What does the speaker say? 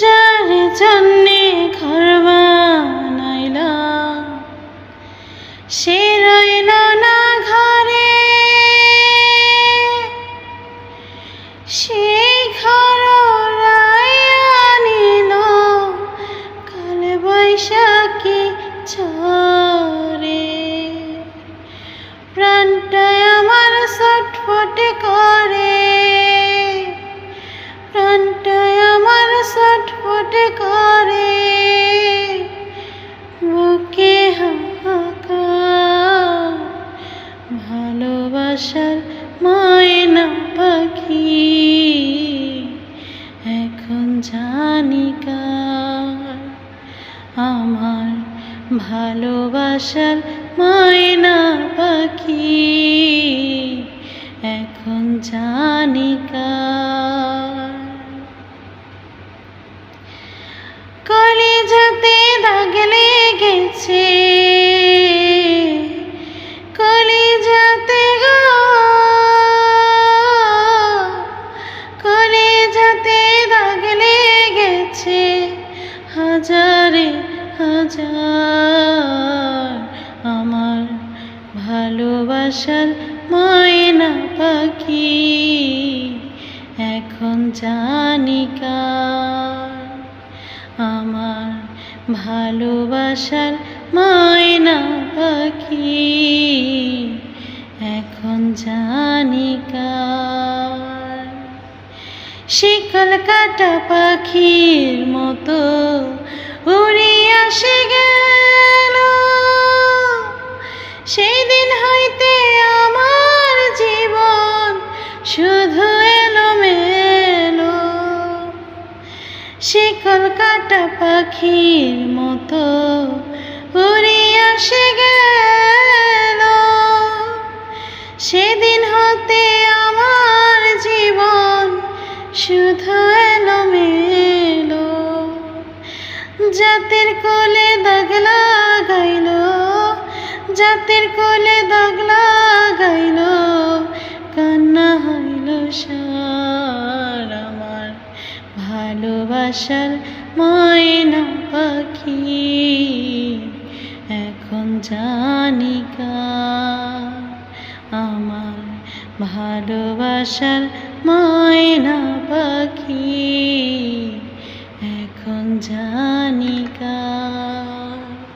যার জন্যে ঘর বানাইলা সে ভালোবাসার মায়না পাখি। এখন জানি কার। আমার ভালোবাসার মায়না পাখি। ভালোবাসার ময়না পাখি, এখন জানি কার। আমার ভালোবাসার ময়না পাখি, এখন জানি কার। শিকল কাটা পাখির মতো শুধু এলো মেলো শিকল কাটা পাখির মতো উড়ে আসে গেল। সেদিন হতে আমার জীবন শুধু এলো মেলো জাতের কোলে দাগ লাগাইল, জাতের কোলে দাগ ভালোবাসার ময়না পাখি এখন জানিকা আমার ভালোবাসার ময়না পাখি এখন জানি কার।